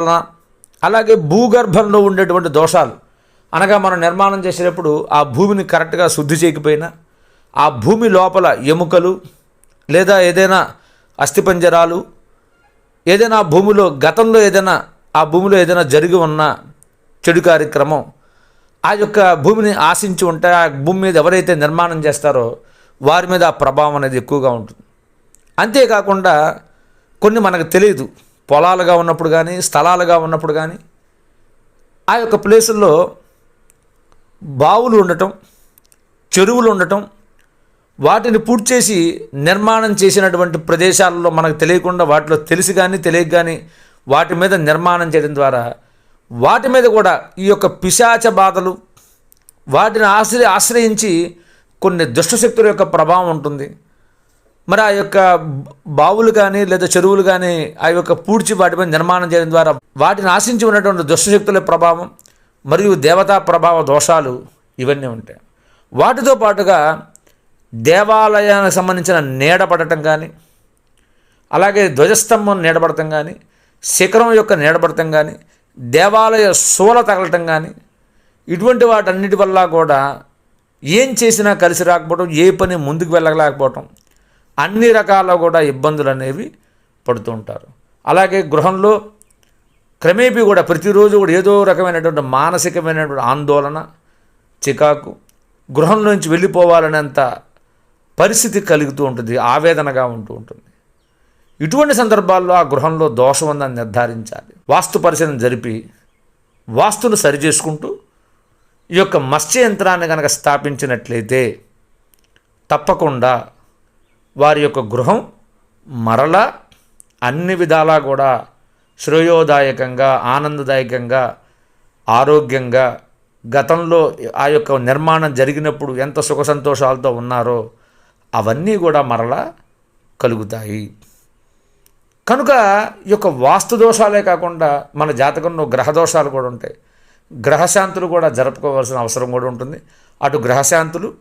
వలన అలాగే భూగర్భంలో ఉండేటువంటి దోషాలు. అనగా మనం నిర్మాణం చేసేటప్పుడు ఆ భూమిని కరెక్ట్గా శుద్ధి చేయకపోయినా ఆ భూమి లోపల ఎముకలు లేదా ఏదైనా అస్థిపంజరాలు ఏదైనా భూమిలో గతంలో ఏదైనా ఆ భూమిలో ఏదైనా జరిగి ఉన్న చెడు కార్యక్రమం ఆ యొక్క భూమిని ఆశించి ఉంటే ఆ భూమి మీద ఎవరైతే నిర్మాణం చేస్తారో వారి మీద ఆ ప్రభావం అనేది ఎక్కువగా ఉంటుంది. అంతేకాకుండా కొన్ని మనకు తెలియదు. పొలాలుగా ఉన్నప్పుడు కానీ స్థలాలుగా ఉన్నప్పుడు కానీ ఆ యొక్క ప్లేసుల్లో బావులు ఉండటం చెరువులు ఉండటం వాటిని పూర్తి చేసి నిర్మాణం చేసినటువంటి ప్రదేశాలలో మనకు తెలియకుండా వాటిలో తెలిసి కానీ తెలియక కానీ వాటి మీద నిర్మాణం చేయడం ద్వారా వాటి మీద కూడా ఈ యొక్క పిశాచ బాధలు వాటిని ఆశ్రయ ఆశ్రయించి కొన్ని దుష్టశక్తుల యొక్క ప్రభావం ఉంటుంది. మరి ఆ యొక్క బావులు కానీ లేదా చెరువులు కానీ ఆ యొక్క పూడ్చి వాటిపై నిర్మాణం చేయడం ద్వారా వాటిని ఆశించి ఉన్నటువంటి దుష్టశక్తుల ప్రభావం మరియు దేవతా ప్రభావ దోషాలు ఇవన్నీ ఉంటాయి. వాటితో పాటుగా దేవాలయానికి సంబంధించిన నీడబడటం కానీ అలాగే ధ్వజస్తంభం నీడబడటం కానీ శిఖరం యొక్క నీడబడటం కానీ దేవాలయ శూల తగలటం కానీ ఇటువంటి వాటన్నిటి వల్ల కూడా ఏం చేసినా కలిసి రాకపోవడం ఏ పని ముందుకు వెళ్ళలేకపోవటం అన్ని రకాల కూడా ఇబ్బందులు అనేవి పడుతూ ఉంటారు. అలాగే గృహంలో క్రమేపీ కూడా ప్రతిరోజు కూడా ఏదో రకమైనటువంటి మానసికమైనటువంటి ఆందోళన చికాకు గృహం నుంచి వెళ్ళిపోవాలనేంత పరిస్థితి కలుగుతూ ఉంటుంది ఆవేదనగా ఉంటూ ఉంటుంది. ఇటువంటి సందర్భాల్లో ఆ గృహంలో దోషం ఉందని నిర్ధారించాలి. వాస్తు పరిశీలన జరిపి వాస్తును సరిచేసుకుంటూ ఈ యొక్క మత్స్య యంత్రాన్ని కనుక స్థాపించినట్లయితే తప్పకుండా వారి యొక్క గృహం మరలా అన్ని విధాలా కూడా శ్రేయోదాయకంగా ఆనందదాయకంగా ఆరోగ్యంగా గతంలో ఆ యొక్క నిర్మాణం జరిగినప్పుడు ఎంత సుఖ సంతోషాలతో ఉన్నారో అవన్నీ కూడా మరలా కలుగుతాయి. కనుక ఈ యొక్క వాస్తు దోషాలే కాకుండా మన జాతకంలో గ్రహ దోషాలు కూడా ఉంటాయి. గ్రహశాంతులు కూడా జరుపుకోవాల్సిన అవసరం కూడా ఉంటుంది. అటు గ్రహశాంతులు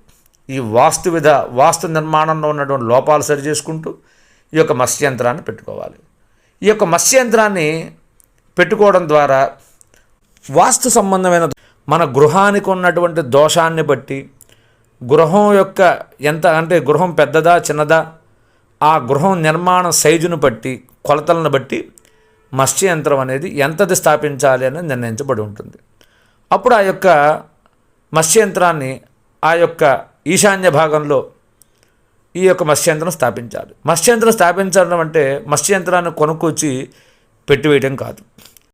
ఈ వాస్తు విధ వాస్తు నిర్మాణంలో ఉన్నటువంటి లోపాలు సరి చేసుకుంటూ ఈ యొక్క మత్స్యంత్రాన్ని పెట్టుకోవాలి. ఈ యొక్క మత్స్యంత్రాన్ని పెట్టుకోవడం ద్వారా వాస్తు సంబంధమైన మన గృహానికి ఉన్నటువంటి దోషాన్ని బట్టి గృహం యొక్క ఎంత అంటే గృహం పెద్దదా చిన్నదా ఆ గృహం నిర్మాణ సైజును బట్టి కొలతలను బట్టి మత్స్య యంత్రం అనేది ఎంతది స్థాపించాలి అని నిర్ణయించబడి ఉంటుంది. అప్పుడు ఆ యొక్క మత్స్య యంత్రాన్ని ఆ యొక్క ఈశాన్య భాగంలో ఈ యొక్క మత్స్యంత్రం స్థాపించాలి మత్స్యంత్రం స్థాపించడం అంటే మత్స్యంత్రాన్ని కొనుక్కొచ్చి పెట్టివేయడం కాదు.